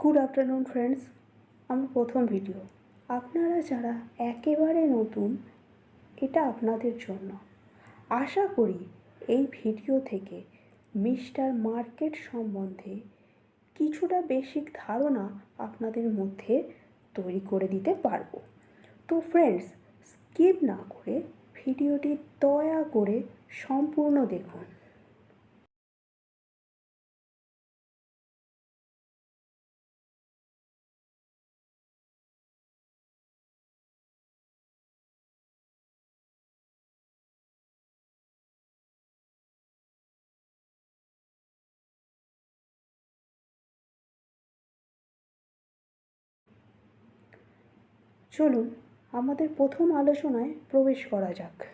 Good afternoon friends আমার প্রথম video আপনারা যারা একেবারে নতুন, এটা আপনাদের জন্য। আশা করি এই ভিডিও থেকে মিস্টার মার্কেট সম্বন্ধে কিছুটা বেসিক ধারণা আপনাদের মধ্যে তৈরি করে দিতে পারব। তো ফ্রেন্ডস স্কিপ না করে ভিডিওটি দয়া করে সম্পূর্ণ দেখুন। চলুন, আমাদের প্রথম আলোচনায় প্রবেশ করা যাক।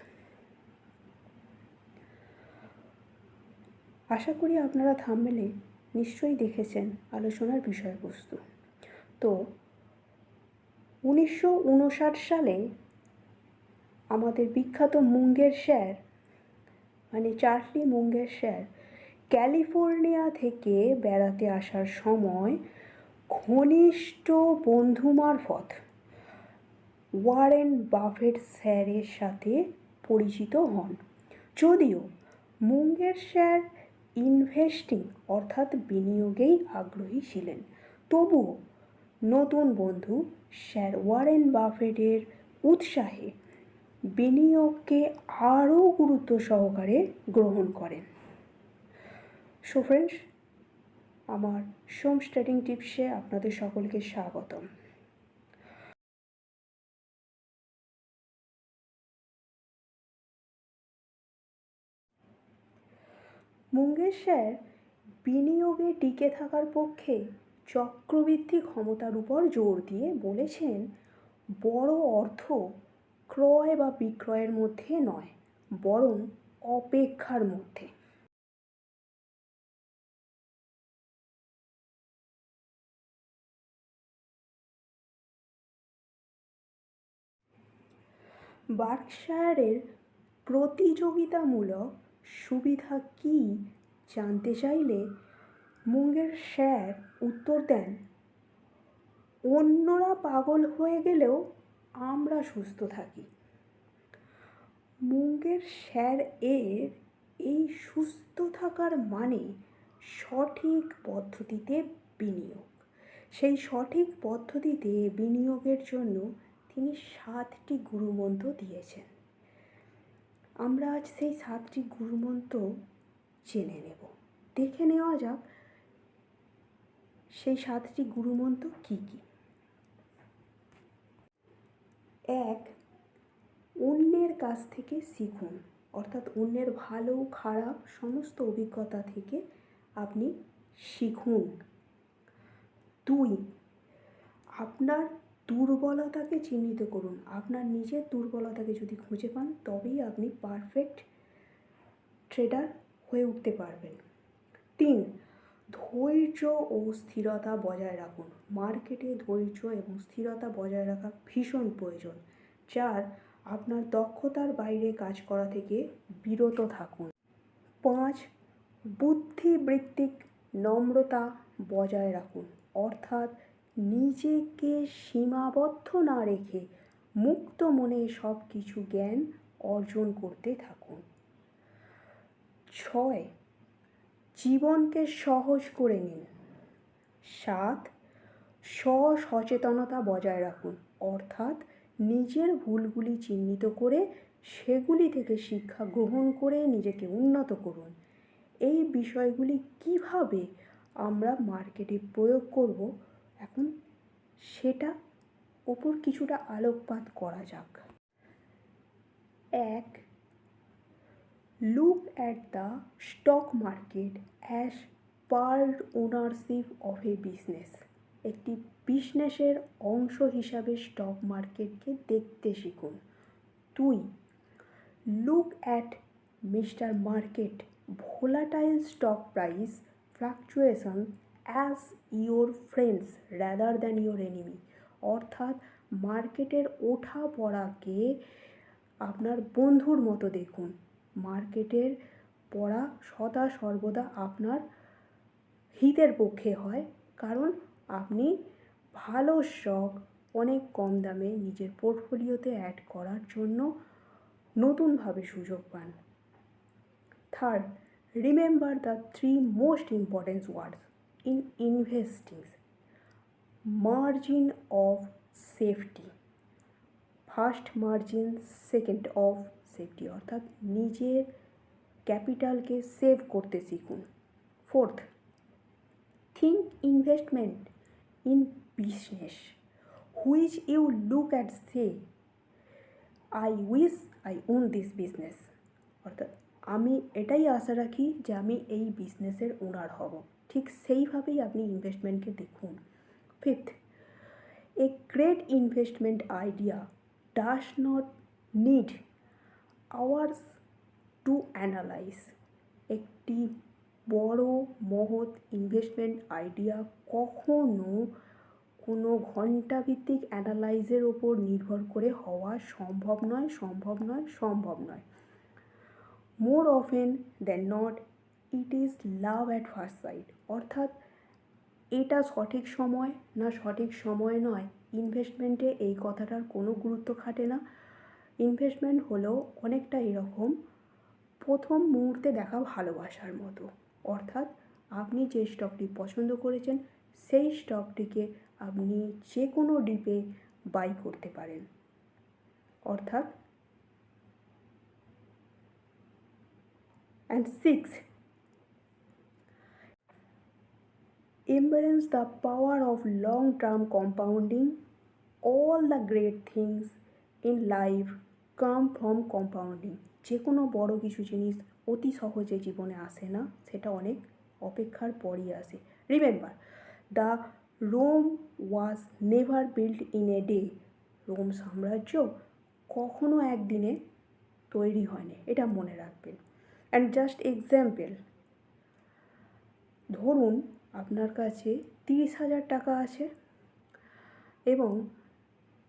আশা করি আপনারা থামমেলে নিশ্চয়ই দেখেছেন আলোচনার বিষয়বস্তু। তো, উনিশশো উনষাট সালে আমাদের বিখ্যাত মুঙ্গের স্যার মানে চার্লি মুঙ্গের স্যার, ক্যালিফোর্নিয়া থেকে বেড়াতে আসার সময় ঘনিষ্ঠ বন্ধু মারফত ওয়ারেন বাফেট স্যারের সাথে পরিচিত হন। যদিও মুঙ্গের স্যার ইনভেস্টিং অর্থাৎ বিনিয়োগেই আগ্রহী ছিলেন, তবুও নতুন বন্ধু স্যার ওয়ারেন বাফেটের উৎসাহে বিনিয়োগকে আরও গুরুত্ব সহকারে গ্রহণ করেন। সো ফ্রেন্ডস আমার সোম স্টাডিং টিপসে আপনাদের সকলকে স্বাগতম। মুঙ্গের স্যার বিনিয়োগে টিকে থাকার পক্ষে চক্রবৃদ্ধি ক্ষমতার উপর জোর দিয়ে বলেছেন, বড় অর্থ ক্রয় বা বিক্রয়ের মধ্যে নয়, বরং অপেক্ষার মধ্যে। বার্কশায়ারের প্রতিযোগিতামূলক সুবিধা কী জানতে চাইলে মুঙ্গের স্যার উত্তর দেন, অন্যরা পাগল হয়ে গেলেও আমরা সুস্থ থাকি। মুঙ্গের স্যার এর এই সুস্থ থাকার মানে সঠিক পদ্ধতিতে বিনিয়োগ। সেই সঠিক পদ্ধতিতে বিনিয়োগের জন্য তিনি সাতটি গুরুমন্ত্র দিয়েছেন। আমরা আজ সেই সাতটি গুরুমন্ত্র জেনে নেব। দেখে নেওয়া যাক সেই সাতটি গুরুমন্ত্র কী কী। এক, অন্যের কাছ থেকে শিখুন, অর্থাৎ অন্যের ভালো, খারাপ সমস্ত অভিজ্ঞতা থেকে আপনি শিখুন। দুই, আপনার দুর্বলতাকে চিহ্নিত করুন। আপনার নিজের দুর্বলতাকে যদি খুঁজে পান, তবেই আপনি পারফেক্ট ট্রেডার হয়ে উঠতে পারবেন। তিন, ধৈর্য ও স্থিরতা বজায় রাখুন। মার্কেটে ধৈর্য এবং স্থিরতা বজায় রাখা ভীষণ প্রয়োজন। চার, আপনার দক্ষতার বাইরে কাজ করা থেকে বিরত থাকুন। পাঁচ, বুদ্ধিবৃত্তিক নম্রতা বজায় রাখুন। অর্থাৎ নিজেকে সীমাবদ্ধ না রেখে মুক্ত মনে সব কিছু জ্ঞান অর্জন করতে থাকুন। ছয়, জীবনকে সহজ করে নিন। সাত সচেতনতা বজায় রাখুন, অর্থাৎ নিজের ভুলগুলি চিহ্নিত করে সেগুলি থেকে শিক্ষা গ্রহণ করে নিজেকে উন্নত করুন। এই বিষয়গুলি কীভাবে আমরা মার্কেটে প্রয়োগ করব এখন সেটা ওপর কিছুটা আলোকপাত করা যাক। এক look at the stock market as part ownership of a business একটি বিজনেসের অংশ হিসাবে স্টক মার্কেটকে দেখতে শিখুন। দুই look at mister market volatile stock price fluctuation as your friends rather than your enemy অর্থাৎ মার্কেটের ওঠা পড়াকে আপনার বন্ধুর মতো দেখুন। মার্কেটের পড়া সদা সর্বদা আপনার হিতের পক্ষে হয়, কারণ আপনি ভালো স্টক অনেক কম দামে নিজের পোর্টফোলিওতে অ্যাড করার জন্য নতুনভাবে সুযোগ পান। Third remember the three most important words in investing margin of safety first margin second of safety অর্থাৎ নিজের ক্যাপিটালকে সেভ করতে শিখুন। Fourth think investment in business which you look at say I wish I own this business অর্থাৎ, আমি এটাই আশা রাখি যে আমি এই বিজনেসের ওনার হব। ঠিক সেইভাবেই আপনি ইনভেস্টমেন্টকে দেখুন। Fifth a great investment idea does not need hours to analyse একটি বড়, মহৎ ইনভেস্টমেন্ট আইডিয়া কখনো কোনো ঘণ্টাভিত্তিক অ্যানালাইজের ওপর নির্ভর করে হওয়া সম্ভব নয় সম্ভব নয় সম্ভব নয়। More often than not it is love at first sight অর্থাৎ, এটা সঠিক সময় না সঠিক সময় নয়। ইনভেস্টমেন্টে এই কথাটার কোনো গুরুত্ব খাটে না। ইনভেস্টমেন্ট হলো অনেকটা এরকম, প্রথম মুহূর্তে দেখা ভালোবাসার মতো। অর্থাৎ, আপনি যে স্টকটি পছন্দ করেছেন, সেই স্টকটিকে আপনি যে কোনো ডিপে বাই করতে পারেন। অর্থাৎ and six embrace the power of long term compounding. All the great things in life come from compounding. যে কোনো বড় কিছু জিনিস অতি সহজে জীবনে আসে না, সেটা অনেক অপেক্ষার পরই আসে। Remember the Rome was never build in a day Rome সাম্রাজ্য কখনো একদিনে তৈরি হয়নি, এটা মনে রাখবেন। অ্যান্ড জাস্ট এক্সাম্পল ধরুন আপনার কাছে তিরিশ হাজার টাকা আছে। এবং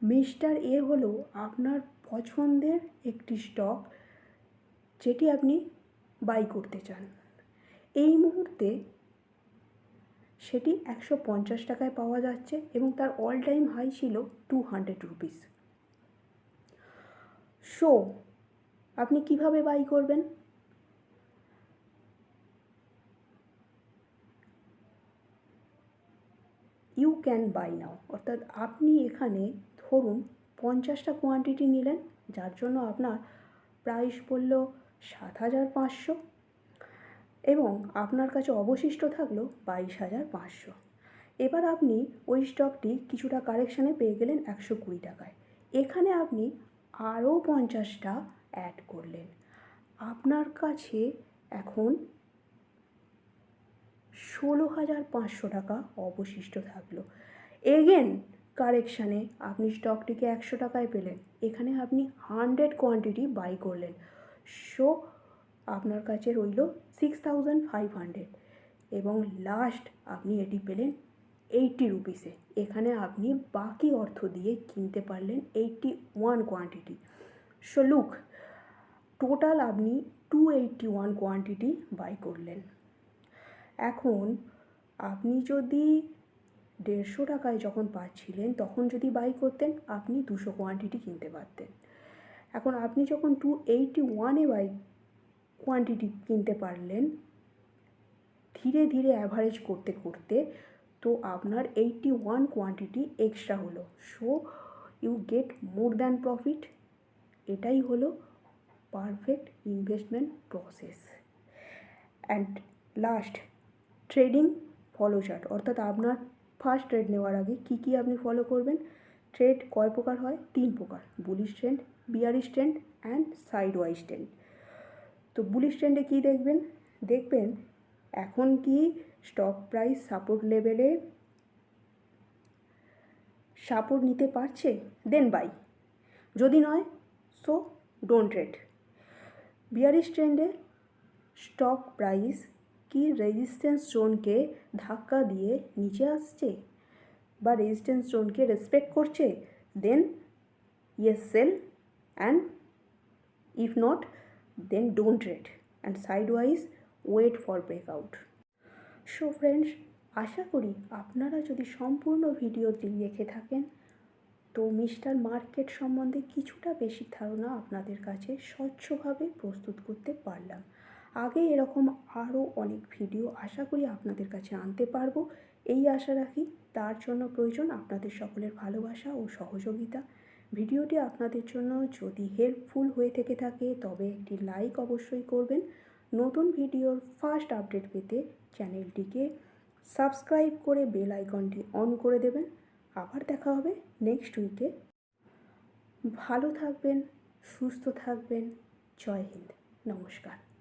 মিস্টার এ হলো আপনার পছন্দের একটি স্টক যেটি আপনি বাই করতে চান। এই মুহূর্তে সেটি একশো পঞ্চাশ টাকায় পাওয়া যাচ্ছে এবং তার অল টাইম হাই ছিল টু হান্ড্রেড রুপিস সো আপনি কীভাবে বাই করবেন ইউ ক্যান বাই নাও অর্থাৎ আপনি এখানে ধরুন পঞ্চাশটা কোয়ান্টিটি নিলেন, যার জন্য আপনার প্রাইস পড়ল সাত হাজার পাঁচশো এবং আপনার কাছে অবশিষ্ট থাকল বাইশ হাজার পাঁচশো। এবার আপনি ওই স্টকটি কিছুটা কারেকশানে পেয়ে গেলেন একশো কুড়ি টাকায়। এখানে আপনি আরও পঞ্চাশটা অ্যাড করলেন। আপনার কাছে এখন ষোলো হাজার পাঁচশো টাকা অবশিষ্ট থাকল। এগেন কারেকশানে আপনি স্টকটিকে একশো টাকায় পেলেন। এখানে আপনি হান্ড্রেড কোয়ান্টিটি বাই করলেন। সো আপনার কাছে রইল সিক্স থাউজেন্ড ফাইভ হান্ড্রেড এবং লাস্ট আপনি এটি পেলেন এইটটি রুপিসে এখানে আপনি বাকি অর্থ দিয়ে কিনতে পারলেন eighty one quantity so look total আপনি two eighty one quantity buy করলেন। এখন, আপনি যদি দেড়শো টাকায় যখন পাচ্ছিলেন, তখন যদি বাই করতেন, আপনি দুশো কোয়ান্টিটি কিনতে পারতেন। এখন আপনি যখন টু এইটটি ওয়ানে বাই কোয়ান্টিটি কিনতে পারলেন, ধীরে ধীরে অ্যাভারেজ করতে করতে, তো আপনার এইটটি ওয়ান কোয়ান্টিটি এক্সট্রা হলো। So you get more than profit এটাই হলো perfect investment process and last trading follow chart অর্থাৎ আপনার ফার্স্ট ট্রেড নেওয়ার আগে কী কী আপনি ফলো করবেন? ট্রেড কয় প্রকার হয়? তিন প্রকার। Bullish trend bearish trend and side wise trend তো বুলিশ ট্রেন্ডে কী দেখবেন? দেখবেন এখন কি স্টক প্রাইস সাপোর্ট লেভেলে সাপোর্ট নিতে পারছে? দেন বাই যদি নয় সো ডোন্ট ট্রেড বিয়ারিশ ট্রেন্ডে স্টক প্রাইস কি রেজিস্ট্যান্স জোনকে ধাক্কা দিয়ে নিচে আসছে? বা রেজিস্ট্যান্স জোনকে রেসপেক্ট করছে? Then yes sell and if not then don't trade and side wise wait for breakout so friends আশা করি আপনারা যদি সম্পূর্ণ ভিডিওটি দেখে থাকেন, তো মিস্টার মার্কেট সম্বন্ধে কিছুটা বেশি ধারণা আপনাদের কাছে স্বচ্ছভাবে প্রস্তুত করতে পারলাম। আগে এরকম আরও অনেক ভিডিও আশা করি আপনাদের কাছে আনতে পারব। এই আশা রাখি তার জন্য প্রয়োজন আপনাদের সকলের ভালোবাসা ও সহযোগিতা। ভিডিওটি আপনাদের জন্য যদি হেল্পফুল হয়ে থেকে থাকে, তবে একটি লাইক অবশ্যই করবেন। নতুন ভিডিওর ফার্স্ট আপডেট পেতে চ্যানেলটিকে সাবস্ক্রাইব করে বেল আইকনটি অন করে দেবেন। আবার দেখা হবে নেক্সট উইকে ভালো থাকবেন, সুস্থ থাকবেন। জয় হিন্দ। নমস্কার।